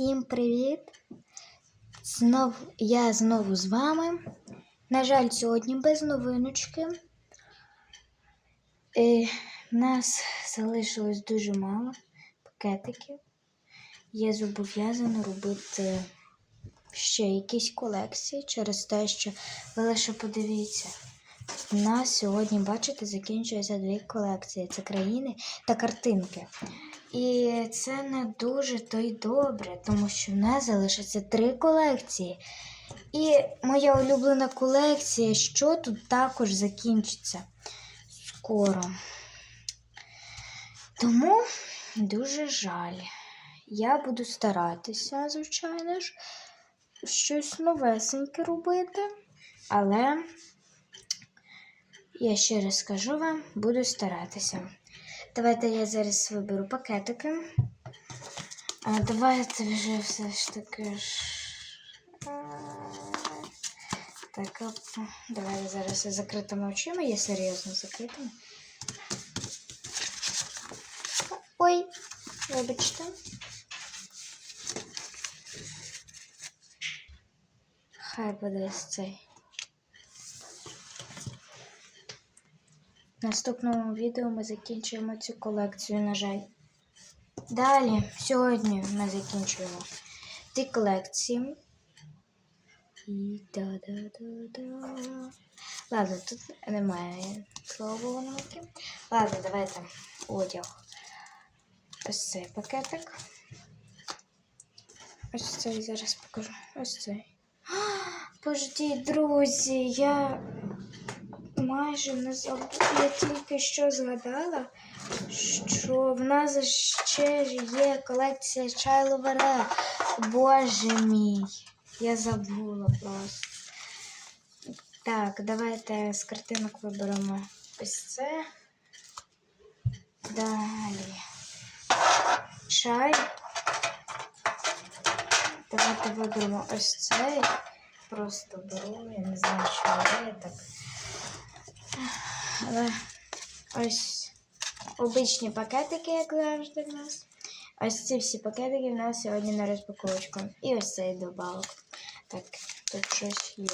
Всім привіт! Знов, я знову з вами. На жаль, сьогодні без новиночки. І нас залишилось дуже мало пакетиків. Я зобов'язана робити ще якісь колекції через те, що ви лише подивіться. У нас сьогодні, бачите, закінчується дві колекції: це країни та картинки. І це не дуже то й добре, тому що в нас залишиться три колекції. І моя улюблена колекція, що тут також закінчиться скоро. Тому дуже жаль. Я буду старатися, звичайно ж, щось новесеньке робити, але я ще раз скажу вам, буду старатися. Давайте я зараз виберу пакетики. А давайте вже все ж таки. Так, оп. давайте зараз з закритими очима, я серйозно закритими. Ой, вибачте. Хай буде ось цей. Наступному відео ми закінчуємо цю колекцію, на жаль. Далі, сьогодні ми закінчуємо ті колекції. І да-да-да-да. Ладно, тут немає науки. Ладно, давайте одяг. Ось цей пакетик. Ось цей зараз покажу. Ось цей. Пождіть, друзі, я майже не забула. Я тільки що згадала, що в нас ще є колекція чайловере. Боже мій, я забула просто. Так, давайте з картинок виберемо ось це. Далі. Чай. Давайте виберемо ось цей. Просто беру, я не знаю, що я так. Але ось обичні пакетики, як завжди в нас. Ось ці всі пакетики в нас сьогодні на розпаковочку. І ось цей добавок. Так, тут щось є.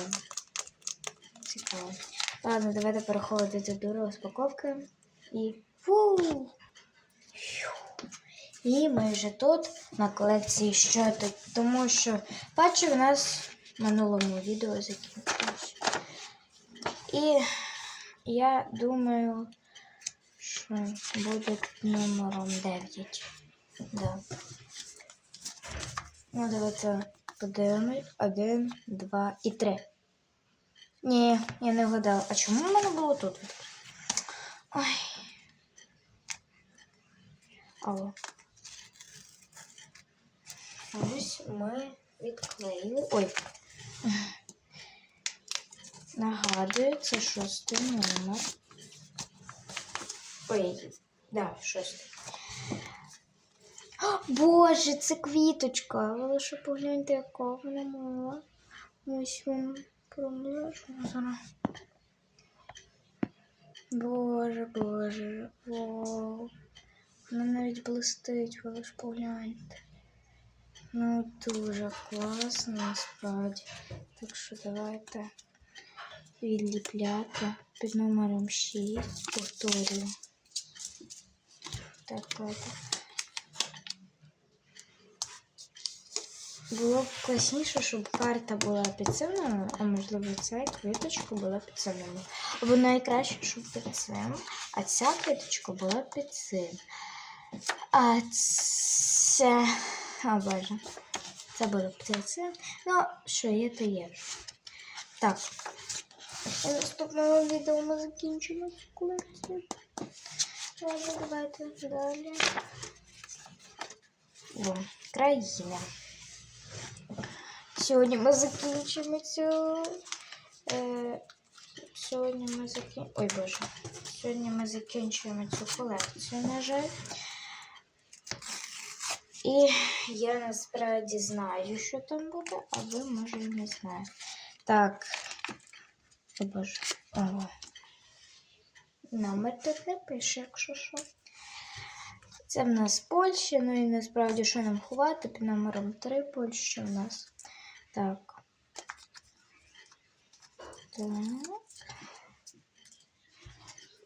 Цікаво. Ладно, давайте переходити до розпаковки. І фу! І ми вже тут на колекції що тут. Тому що патчі в нас в минулому відео закінчилось. І я думаю, що буде номером 9. Да. Ну, давайте подивимось. Один, два і три. Ні, я не вгадала. А чому в мене було тут? Ой. Алло. Ось ми відклеїли. Ой. Нагадую, це шостий номер. Ой, да, шостий. О, Боже, це квіточка. Ви лише погляньте, яка вона мала. Ось вона промежена зараз. Боже, боже, вау. Вона навіть блистить, ви лише погляньте. Ну, дуже класно, насправді. Так що давайте відліпляти під номером 6. Повторюю. Так. Було б класніше, щоб карта була під цим номером, а можливо ця квіточка була під цим номером. Або найкраще, щоб під цим, а ця квіточка була під цим. А це. А боже. Це було під цим. Ну, що є, то є. Так. У наступному відео ми закінчимо цю колекцію. Ладно, давайте далі. О, країна. Сьогодні ми закінчимо цю. Е, сьогодні ми закінчимо. Ой боже. Сьогодні ми закінчуємо цю колекцію, на жаль. І я насправді знаю, що там буде, а ви, може, не знаєте. Так. О боже. Ого. Номер тут не пише, якщо що. Це в нас Польща, ну і насправді що нам ховати під номером 3 Польща у нас. Так. Так.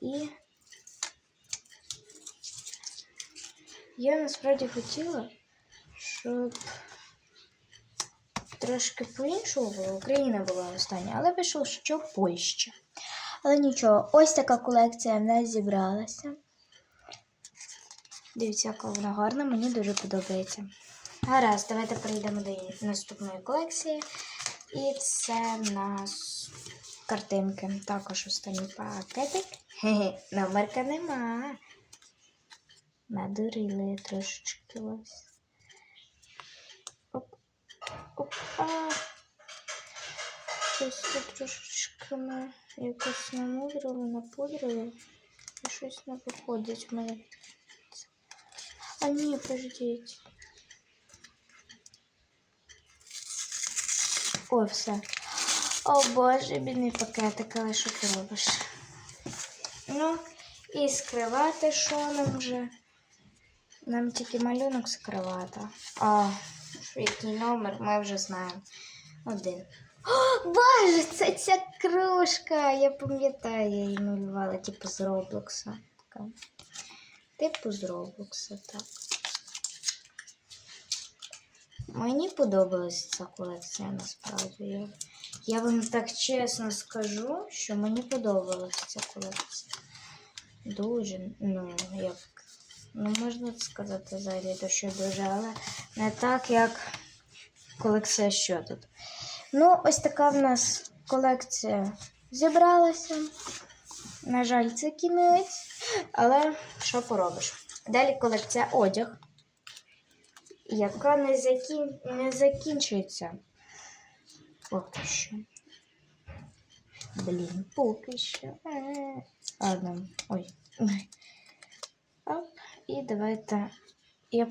І я насправді хотіла, щоб трошки по-іншому було. Україна була остання, але вийшло, що Польща. Але нічого, ось така колекція в нас зібралася. Дивіться, яка вона гарна, мені дуже подобається. Гаразд, давайте перейдемо до наступної колекції. І це в нас картинки. Також останній пакетик. Хе-хе, номерка нема. Надурили трошечки ось. Оп. Оп. А. Щось тут трошечки ми якось намудрили, напудрили. І щось не виходить в мене. А ні, подождіть. О, все. О боже, бідний пакетик, але що ти робиш? Ну, і скривати що нам вже? Нам тільки малюнок скривати. А, який номер, ми вже знаємо. Один. О, боже, це ця кружка. Я пам'ятаю, я її малювала, типу з Роблокса. Типу з Роблокса, так. Мені подобалася ця колекція насправді. Я вам так чесно скажу, що мені подобалася ця колекція. Дуже, ну, як, ну можна сказати взагалі, що дуже, але не так, як колекція що тут. Ну, ось така в нас колекція зібралася. На жаль, це кінець, але що поробиш? Далі колекція одяг яка не, закін... не закінчується. Поки що. Блін, поки що. Е, Ладно, ой. І давайте. Я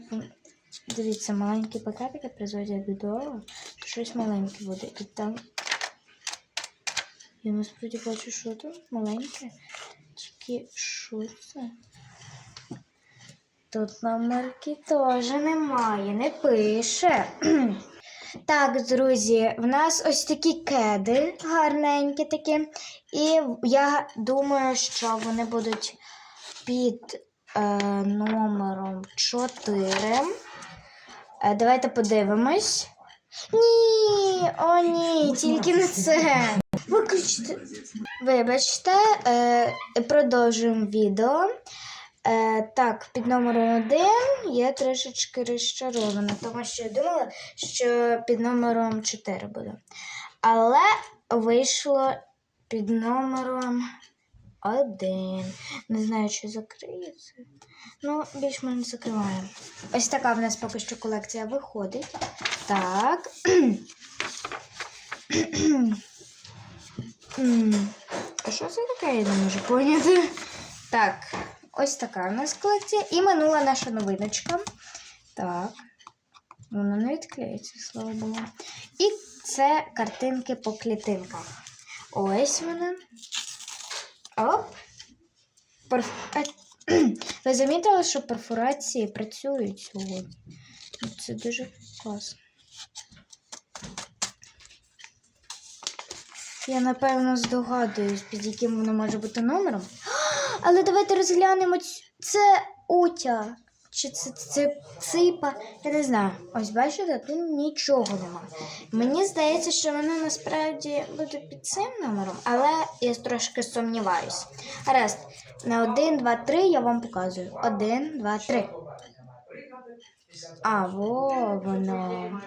Дивіться, маленькі пакетики призводять до того, що щось маленьке буде. І там. Я насправді бачу, що тут маленьке. Тільки що це? Тут номерки теж немає, не пише. Так, друзі, в нас ось такі кеди гарненькі такі. І я думаю, що вони будуть під номером 4. Е, давайте подивимось. Ні, о, ні, тільки не це. Виключте. Вибачте, е, продовжуємо відео. Е, так, під номером 1 я трошечки розчарована, тому що я думала, що під номером 4 буде. Але вийшло під номером 1. Не знаю, чи закриється. Ну, більш-менш закриваємо. Ось така в нас поки що колекція виходить. Так. А що це таке, я не можу поняти. Так, ось така у нас колекція. І минула наша новиночка. Так. Вона не відклеїться, слава Богу. І це картинки по клітинках. Ось вона. Оп. Перф... Ви замітили, що перфорації працюють сьогодні? Це дуже класно. Я напевно здогадуюсь, під яким воно може бути номером. Але давайте розглянемо це утя. Чи це, це ципа? Я не знаю. Ось бачите, тут нічого нема. Мені здається, що воно насправді буде під цим номером, але я трошки сумніваюсь. Гаразд, на 1, 2, 3 я вам показую. 1, 2, 3. А, во воно.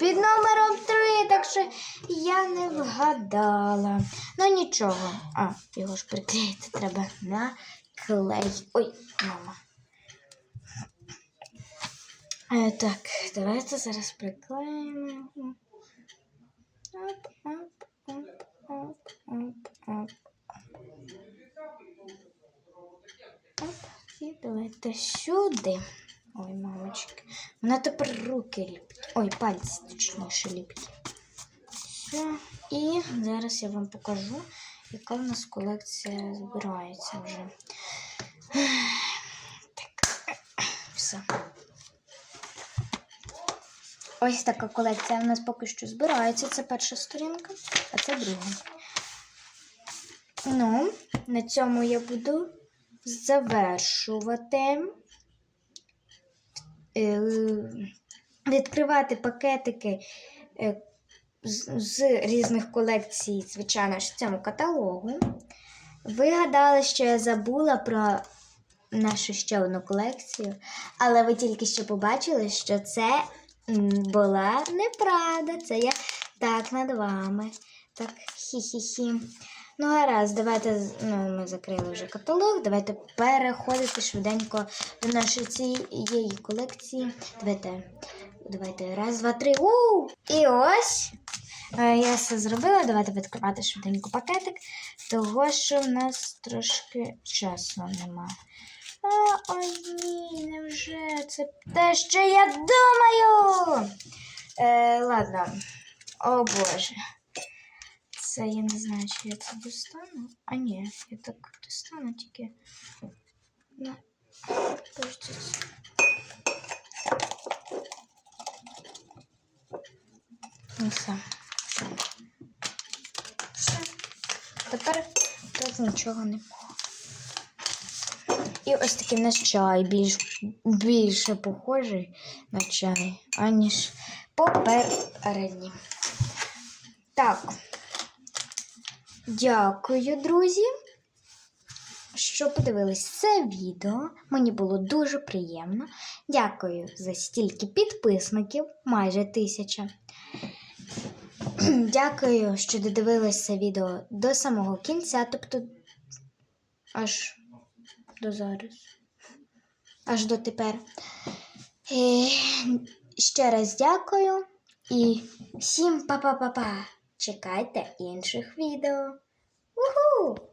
Під номером 3, так що я не вгадала. Ну нічого. А, його ж приклеїти треба на клей. Ой, мама. Е, так, давайте зараз приклеїмо. Оп, оп, оп, оп, оп, оп. Оп, і давайте сюди. Ой, мамочки. Вона тепер руки ліпить. Ой, пальці точніше ліпить. Все. І зараз я вам покажу, яка в нас колекція збирається вже. Так, все. Ось така колекція в нас поки що збирається. Це перша сторінка, а це друга. Ну, на цьому я буду завершувати. Е, Відкривати пакетики е, з, різних колекцій, звичайно ж, в цьому каталогу. Ви гадали, що я забула про нашу ще одну колекцію, але ви тільки що побачили, що це була неправда. Це я так над вами. Так, хі-хі-хі. Ну, гаразд, давайте ну, ми закрили вже каталог. Давайте переходити швиденько до нашої цієї колекції. Давайте, давайте, раз, два, три. У! І ось е, я все зробила. Давайте відкривати швиденько пакетик, того що в нас трошки часу нема. А, ой ні, невже це те, що я думаю? Е, ладно, о Боже. Це я не знаю, чи я це достану. А ні, я так достану тільки. Ну. Ну все. Все. Тепер тут нічого не. І ось такий в нас чай більш, більше похожий на чай, аніж попередній. Так. Дякую, друзі, що подивились це відео. Мені було дуже приємно. Дякую за стільки підписників, майже тисяча. Дякую, що додивились це відео до самого кінця, тобто аж до зараз. Аж до тепер. Е, ще раз дякую і всім па-па-па-па. Чекайте інших відео. Уху!